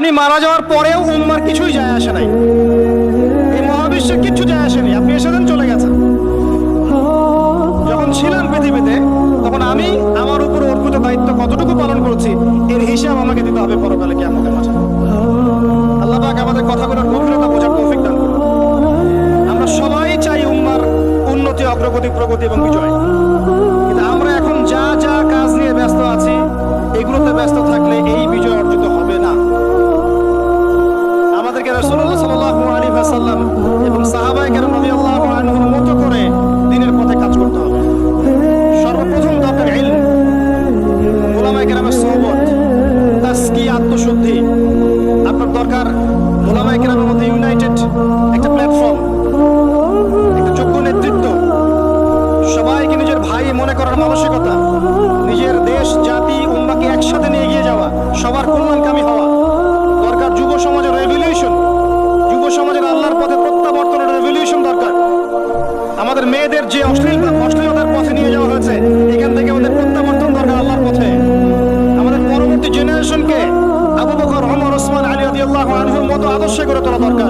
আপনি মারা যাওয়ার পরেও উম্মার কিছুই যায় আসে নাই। এই মহাবিশ্বের কিচ্ছু যায় আসেনি আপনি এসেছেন চলে গেছেন। যখন ছিলাম পৃথিবীতে, তখন আমি আমার উপর অর্পিত দায়িত্ব কতটুকু পালন করছি, এর হিসাব আমাকে দিতে হবে পরকালে কি আমাদের মাঝে আল্লাহ পাক আমাদের কথাগুলোর গভীরতা বোঝার তৌফিক দান করুন। আমরা সবাই চাই উম্মার উন্নতি, অগ্রগতি, প্রগতি এবং বিজয়। ওয়াসাল্লাম এবং সাহাবায়ে কেরাম রাদিয়াল্লাহু আনহুর মতো করে দিনের পথে কাজ করতে হবে। সর্বপ্রথম দরকার ইলম। ওলামায়ে কেরামের সোহবত তাসকি আত্মশুদ্ধি, আপনার দরকার ওলামায়ে কেরামের মধ্যে ইউনাইটেড একটা প্ল্যাটফর্ম একটা যোগ্য নেতৃত্ব, সবাইকে নিজের ভাই মনে করার মানসিকতা, নিজের দেশ আমাদের মেয়েদের যে অশ্লীল অশ্লীলতার পথে নিয়ে যাওয়া হয়েছে, এখান থেকে আমাদের প্রত্যাবর্তন দরকার আল্লাহর পথে। আমাদের পরবর্তী জেনারেশনকে আবু বকর, ওমর, ওসমান, আলী রাদিয়াল্লাহু আনহুর মতো আদর্শে করে তোলা দরকার।